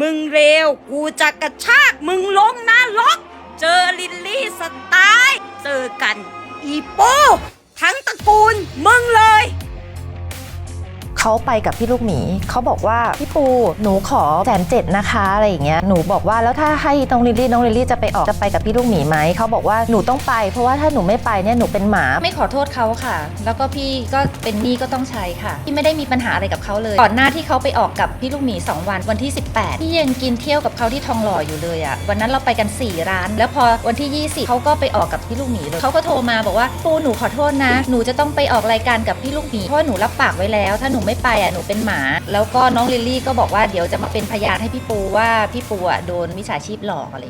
มึงเร็ว กูจะกระชากมึงลงนรกเจอลิลลี่สไตล์ เจอกัน อีโป้ทั้งตระกูลมึงเลย เขาไปกับพี่ลูกหมีเขาบอกว่าพี่ปูหนูขอแสนเจ็ดนะคะอะไรอย่างเงี้ยหนูบอกว่าแล้วถ้าให้น้องลิลลี่น้องลิลลี่จะไปออกจะไปกับพี่ลูกหมีไหมเขาบอกว่าหนูต้องไป เพราะว่าถ้าหนูไม่ไปเนี่ยหนูเป็นหมาไม่ขอโทษเขาค่ะ แล้วก็พี่ก็เป็นหนี้ก็ต้องใช้ค่ะพี่ไม่ได้มีปัญหาอะไรกับเขาเลย ก่อนหน้าที่เขาไปออกกับพี่ลูกหมี 2 วันวันที่ 18พี่ยังกินเที่ยวกับเขาที่ทองหล่ออยู่เลยอะวันนั้นเราไปกัน 4 ร้าน แล้วพอวันที่ 20เขาก็ไปออกกับพี่ลูกหมีเลยเขาก็โทรมาบอกว่าปูหนูขอโทษนะ หนูจะต้องไปออกรายการกับพี่ลูกหมีเพราะหนูรับปากไว้แล้ว ถ้าหนูไม่ไปอะหนูเป็นหมา แล้วก็น้องลิลลี่ก็บอกว่าเดี๋ยวจะมาเป็นพยานให้พี่ปูว่าพี่ปูอะโดนมิจฉาชีพหลอกอะไร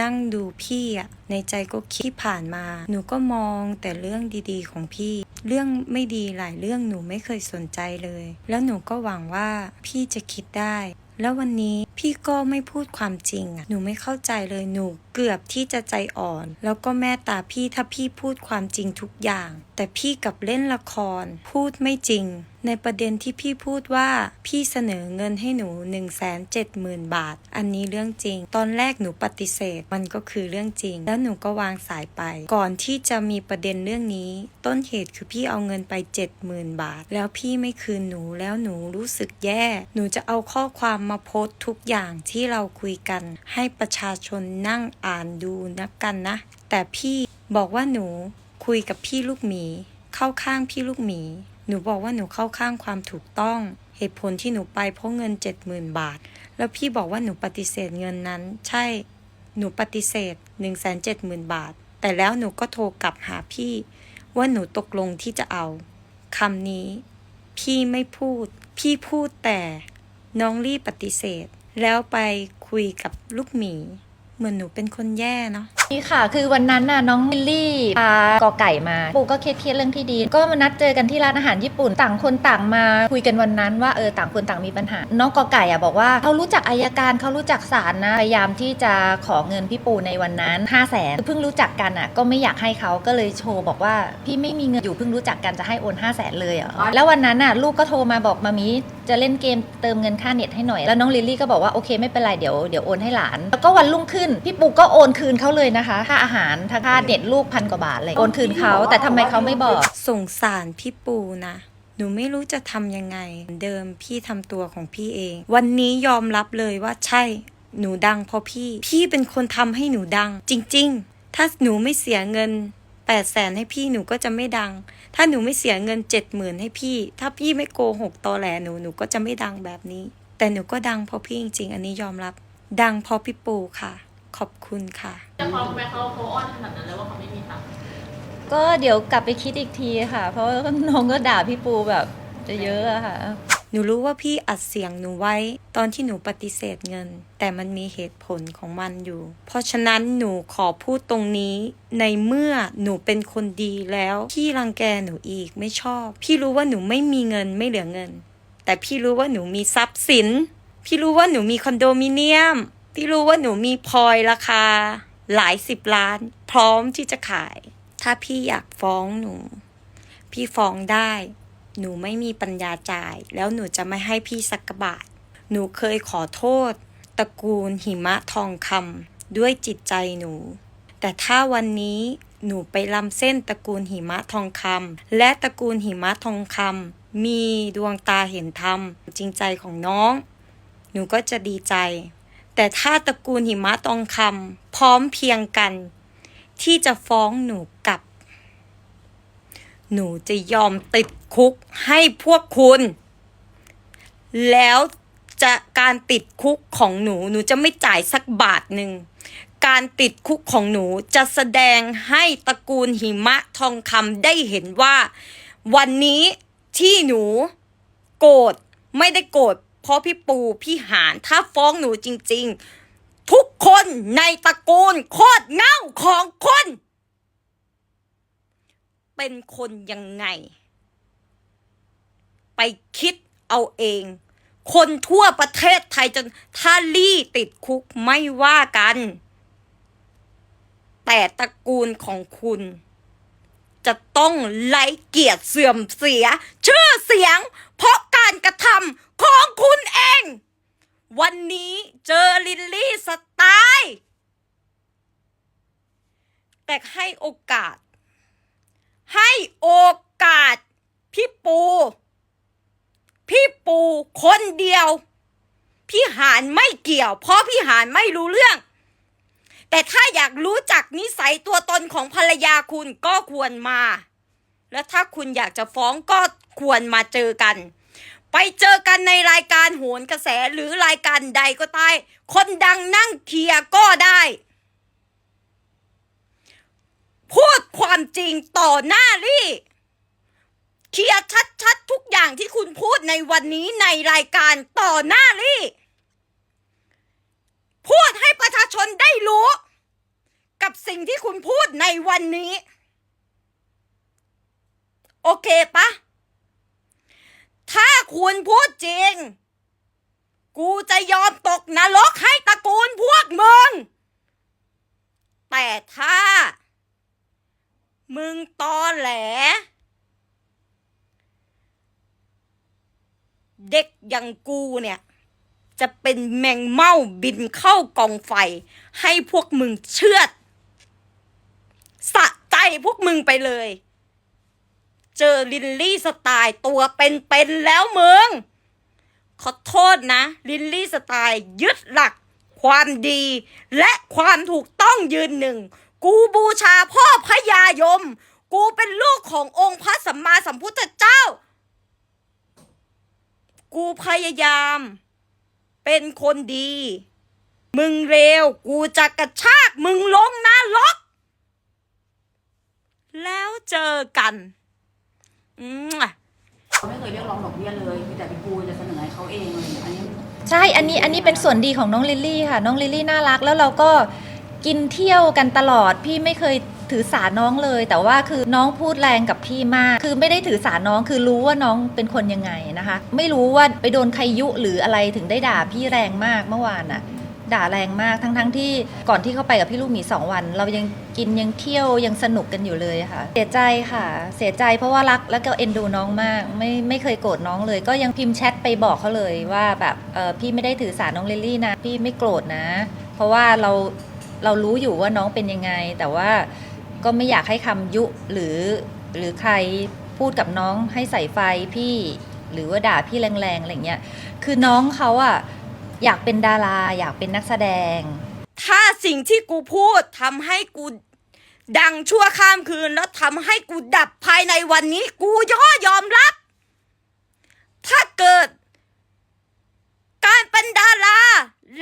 นั่งดูพี่อะในใจก็คิดผ่านมา หนูก็มองแต่เรื่องดีๆของพี่ เรื่องไม่ดีหลายเรื่องหนูไม่เคยสนใจเลย แล้วหนูก็หวังว่าพี่จะคิดได้ แล้ววันนี้พี่ก็ไม่พูดความจริงอะหนูไม่เข้าใจเลยหนูเกือบที่จะใจอ่อน แล้วก็แม่ตาพี่ถ้าพี่พูดความจริงทุกอย่าง แต่พี่กับเล่นละคร พูดไม่จริง ในประเด็นที่พี่พูดว่า พี่เสนอเงินให้หนู 1 7 0 0 0 0 บาท อันนี้เรื่องจริง ตอนแรกหนูปฏิเสธมันก็คือเรื่องจริง แล้วหนูก็วางสายไป ก่อนที่จะมีประเด็นเรื่องนี้ ต้นเหตุคือพี่เอาเงินไป 70,000 บาท แล้วพี่ไม่คืนหนูแล้วหนูรู้สึกแย่ หนูจะเอาข้อความมาโพสต์ทุกอย่างที่เราคุยกัน ให้ประชาชนนั่งอ่านดูนักกันนะ แต่พี่บอกว่าหนู คุยกับพี่ลูกหมี เข้าข้างพี่ลูกหมี หนูบอกว่าหนูเข้าข้างความถูกต้อง เหตุผลที่หนูไปเพราะเงิน70,000บาท แล้วพี่บอกว่าหนูปฏิเสธเงินนั้น ใช่ หนูปฏิเสธ170,000บาท แต่แล้วหนูก็โทรกลับหาพี่ ว่าหนูตกลงที่จะเอาคำนี้ พี่ไม่พูด พี่พูดแต่น้องรีบปฏิเสธ แล้วไปคุยกับลูกหมี เหมือนหนูเป็นคนแย่เนาะ นี่ค่ะ คือวันนั้นน่ะน้องลิลลี่พากอไก่มา ปู่ก็เครียดๆเรื่องที่ดิน ก็มานัดเจอกันที่ร้านอาหารญี่ปุ่น ต่างคนต่างมาคุยกันวันนั้นว่าเออต่างคนต่างมีปัญหา น้องกอไก่อะบอกว่าเขารู้จักอายการเขารู้จักศาลนะ พยายามที่จะขอเงินพี่ปูในวันนั้น 5 0 0แสนเพิ่งรู้จักกันอะ ก็ไม่อยากให้เขาก็เลยโชว์บอกว่าพี่ไม่มีเงินอยู่เพิ่งรู้จักกันจะให้โอน 5 0 0แสนเลยเหรอแล้ววันนั้นน่ะลูกก็โทรมาบอกมามีจะเล่นเกมเติมเงินค่าเน็ตให้หน่อยแล้วน้องลิลลี่ก็บอกว่าโอเคไม่เป็นไรเดี๋ยวเดี๋ยวโอนให้หลาน แล้วก็วันรุ่งขึ้นพี่ปูก็โอนคืนเขาเลยนะคะ ค่าอาหารค่าเน็ตลูกพันกว่าบาทเลยโอนคืนเขาแต่ทำไมเขาไม่บอก สงสารพี่ปูนะ หนูไม่รู้จะทำยังไงเหมือนเดิมพี่ทำตัวของพี่เอง วันนี้ยอมรับเลยว่าใช่ หนูดังเพราะพี่ พี่เป็นคนทำให้หนูดัง จริง ๆ ถ้าหนูไม่เสียเงิน8ปดแสนให้พี่หนูก็จะไม่ดัง ถ้าหนูไม่เสียเงินเจ็ดหมื่นให้พี่ ถ้าพี่ไม่โกหกตอแหลหนูหนูก็จะไม่ดังแบบนี้ แต่หนูก็ดังเพราะพี่จริง ๆ อันนี้ยอมรับ ดังเพราะพี่ปูค่ะ ขอบคุณค่ะ แต่เขาไปเขาเขาอ้อนขนาดนั้นเลยว่าเขาไม่มีตังค์ก็เดี๋ยวกลับไปคิดอีกทีค่ะ เพราะว่าน้องก็ด่าพี่ปูแบบจะเยอะอะค่ะ หนูรู้ว่าพี่อัดเสียงหนูไว้ ตอนที่หนูปฏิเสธเงิน แต่มันมีเหตุผลของมันอยู่ เพราะฉะนั้นหนูขอพูดตรงนี้ ในเมื่อหนูเป็นคนดีแล้ว พี่รังแกหนูอีกไม่ชอบ พี่รู้ว่าหนูไม่มีเงินไม่เหลือเงิน แต่พี่รู้ว่าหนูมีทรัพย์สิน พี่รู้ว่าหนูมีคอนโดมิเนียม พี่รู้ว่าหนูมีพลอยราคา หลายสิบล้าน พร้อมที่จะขาย ถ้าพี่อยากฟ้องหนู พี่ฟ้องได้ หนูไม่มีปัญญาจ่าย แล้วหนูจะไม่ให้พี่สักกบาท หนูเคยขอโทษตระกูลหิมะทองคำด้วยจิตใจหนู แต่ถ้าวันนี้หนูไปลำเส้นตระกูลหิมะทองคำและตระกูลหิมะทองคำมีดวงตาเห็นธรรมจริงใจของน้อง หนูก็จะดีใจ แต่ถ้าตระกูลหิมะทองคำพร้อมเพียงกัน ที่จะฟ้องหนูกลับ หนูจะยอมติดคุกให้พวกคุณ แล้วจะการติดคุกของหนูหนูจะไม่จ่ายสักบาทหนึ่งการติดคุกของหนูจะแสดงให้ตระกูลหิมะทองคำได้เห็นว่า วันนี้ที่หนูโกรธไม่ได้โกรธ เพราะพี่ปูพี่หานถ้าฟ้องหนูจริง ๆ ทุกคนในตระกูลโคตรเง่าของคน เป็นคนยังไง ไปคิดเอาเอง คนทั่วประเทศไทยจนถ้าลี่ติดคุกไม่ว่ากัน แต่ตระกูลของคุณจะต้องไร้เกียรติเสื่อมเสีย ชื่อเสียง เพราะการกระทำของคุณเอง วันนี้เจอลิลลี่สไตล์ แต่ให้โอกาส ให้โอกาส พี่ปู พี่ปูคนเดียว พี่หานไม่เกี่ยว เพราะพี่หานไม่รู้เรื่อง แต่ถ้าอยากรู้จักนิสัยตัวตนของภรรยาคุณก็ควรมา และถ้าคุณอยากจะฟ้องก็ควรมาเจอกันไปเจอกันในรายการโหนกระแสหรือรายการใดก็ได้ คนดังนั่งเคลียร์ก็ได้ พูดความจริงต่อหน้าลี่ เคลียร์ชัดๆทุกอย่างที่คุณพูดในวันนี้ในรายการต่อหน้าลี่ พูดให้ประชาชนได้รู้ กับสิ่งที่คุณพูดในวันนี้ โอเคปะถ้าคุณพูดจริง กูจะยอมตกนรกให้ตระกูลพวกมึง แต่ถ้า มึงตอแหล เด็กอย่างกูเนี่ย จะเป็นแมงเม่าบินเข้ากองไฟ ให้พวกมึงเชือดสะใจพวกมึงไปเลย เจอลินลี่สไตล์ตัวเป็นๆแล้วมึง ขอโทษนะ ลินลี่สไตล์ยึดหลักความดีและความถูกต้องยืนหนึ่ง กูบูชาพ่อพระยายม กูเป็นลูกขององค์พระสัมมาสัมพุทธเจ้า กูพยายาม เป็นคนดี มึงเร็ว กูจะกระชากมึงลงนรก แล้วเจอกันอืม เขาไม่เคยเรียกร้องดอกเบี้ยเลยมีแต่พี่ปูจะเสนอให้เขาเองเลยอันนี้ ใช่ อันนี้ อันนี้เป็นส่วนดีของน้องลิลลี่ค่ะ น้องลิลลี่น่ารัก แล้วเราก็ กินเที่ยวกันตลอด พี่ไม่เคยถือสาน้องเลย แต่ว่าคือน้องพูดแรงกับพี่มาก คือไม่ได้ถือสาน้องคือรู้ว่าน้องเป็นคนยังไงนะคะ ไม่รู้ว่าไปโดนใครยุหรืออะไรถึงได้ด่าพี่แรงมากเมื่อวานน่ะด่าแรงมากทั้งๆทที่ก่อนที่เขาไปกับพี่ลูกหมีสองวัน เรายังกินยังเที่ยวยังสนุกกันอยู่เลยค่ะ เสียใจค่ะ เสียใจเพราะว่ารักแล้วก็เอ็นดูน้องมาก ไม่ไม่เคยโกรธน้องเลย ก็ยังพิมพ์แชทไปบอกเขาเลยว่าแบบเออพี่ไม่ได้ถือสาน้องลิลลี่นะ พี่ไม่โกรธนะ เพราะว่าเรา เรารู้อยู่ว่าน้องเป็นยังไง แต่ว่าก็ไม่อยากให้คำยุหรือ หรือใครพูดกับน้องให้ใส่ไฟพี่หรือว่าด่าพี่แรงๆอะไรเงี้ยคือน้องเขาอะอยากเป็นดารา อยากเป็นนักแสดง ถ้าสิ่งที่กูพูดทำให้กูดังชั่วข้ามคืนแล้วทำให้กูดับภายในวันนี้ กูย่อยอมรับ ถ้าเกิด การเป็นดารา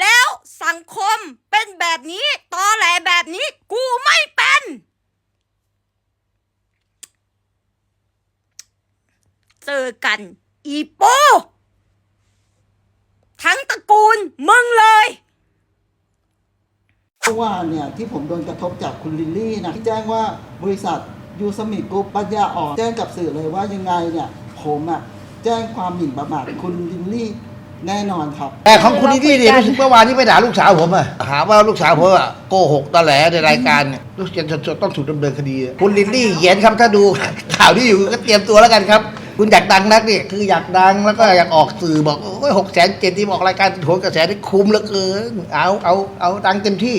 แล้วสังคม นแบบนี้ ตอแหลแบบนี้ กูไม่เป็น เจอกัน อีโป ทั้งตระกูล มึงเลยเพราะว่าเนี่ย ที่ผมโดนกระทบจากคุณลิลลี่นะที่แจ้งว่าบริษัทยูสมิกรุ๊ปปัญญาอ่อนแจ้งกับสื่อเลยว่ายังไงเนี่ย ผมอะแจ้งความหมิ่นประมาทคุณลิลลี่ แน่นอนครับ แต่ของคุณนี่เนี่ยเราคุยกันรู้สึกเมื่อวานนี้ไปด่าลูกสาวผมอะหาว่าลูกสาวผมอะโกหกตอแหลในรายการเนี่ยลูกจะจะต้องถูกดำเนินคดีคุณลินลี่เหยียนครับถ้าดู ข่าวที่อยู่ก็เตรียมตัวแล้วกันครับ คุณอยากดังนักเนี่ยคืออยากดังแล้วก็อยากออกสื่อบอกโอ้ยหกแสนเจ็ดที่บอกรายการโหนกระแสนี่คุ้มเหลือเกินเอาเอาเอาดังเต็มที่